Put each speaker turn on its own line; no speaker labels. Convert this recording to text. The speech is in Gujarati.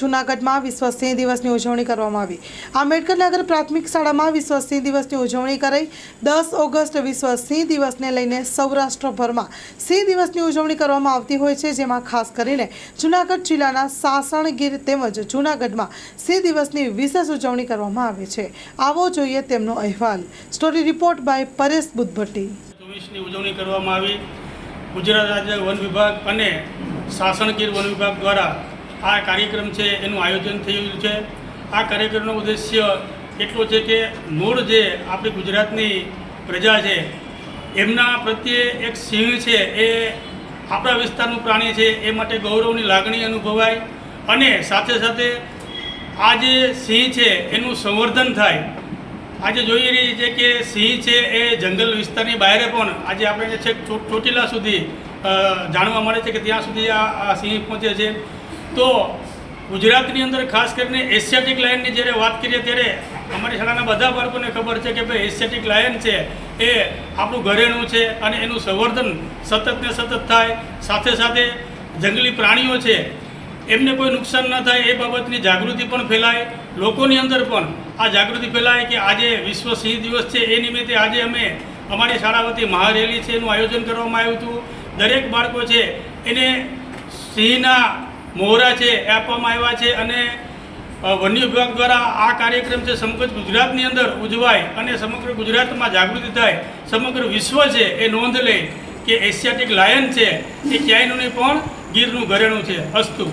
જૂનાગઢમાં વિશ્વ સિંહ દિવસની ઉજવણી કરવામાં આવી. આંબેડકર નગર પ્રાથમિક શાળામાં વિશ્વ સિંહ દિવસની ઉજવણી કરાઈ. દસ ઓગસ્ટ વિશ્વ સિંહ દિવસને લઈને સૌરાષ્ટ્રભરમાં સિંહ દિવસની ઉજવણી કરવામાં આવતી હોય છે, જેમાં ખાસ કરીને જૂનાગઢ જિલ્લાના સાસણગીર તેમજ જૂનાગઢમાં સિંહ દિવસની વિશેષ ઉજવણી કરવામાં આવે છે. આવો જોઈએ તેમનો અહેવાલ. Story report by Paresh Buddhabhatti.
ઉજવણી કરવામાં આવી. ગુજરાત રાજ્ય વન વિભાગ અને સાસણગીર વન વિભાગ દ્વારા આ કાર્યક્રમ છે, એનું આયોજન થયું છે. આ કાર્યક્રમનો ઉદ્દેશ્ય એટલો છે કે મૂળ જે આપણી ગુજરાતની પ્રજા છે, એમના પ્રત્યે એક સિંહ છે, એ આપણા વિસ્તારનું પ્રાણી છે, એ માટે ગૌરવની લાગણી અનુભવાય અને સાથે સાથે આ જે સિંહ છે, એનું સંવર્ધન થાય. આજે જોઈ રહી છે કે સિંહ છે, એ જંગલ વિસ્તારની બહાર પણ આજે આપણે છેક ચોટીલા સુધી જાણવા મળે છે કે ત્યાં સુધી આ સિંહ પહોંચે છે. તો ગુજરાતની અંદર ખાસ કરીને એશિયાટિક લાયનની જ્યારે વાત કરીએ ત્યારે અમારી શાળાના બધા બાળકોને ખબર છે કે ભાઈ એશિયાટિક લાયન છે એ આપણું ઘરેણું છે અને એનું સંવર્ધન સતત ને સતત થાય, સાથે સાથે જંગલી પ્રાણીઓ છે, એમને કોઈ નુકસાન ન થાય એ બાબતની જાગૃતિ પણ ફેલાય. લોકોની અંદર પણ આ જાગૃતિ ફેલાય કે આજે વિશ્વ સિંહ દિવસ છે એ નિમિત્તે આજે અમે અમારી શાળા વતી મહારેલી છે એનું આયોજન કરવામાં આવ્યું હતું. દરેક બાળકો છે એને સિંહના મોહરા છે એ આપવામાં આવ્યા છે અને વન્ય વિભાગ દ્વારા આ કાર્યક્રમ છે સમગ્ર ગુજરાતની અંદર ઉજવાય અને સમગ્ર ગુજરાતમાં જાગૃતિ થાય. સમગ્ર વિશ્વ છે એ નોંધ લે કે એશિયાટિક લાયન છે એ ક્યાંયનું નહીં પણ ગીરનું ઘરેણું છે. અસ્તુ.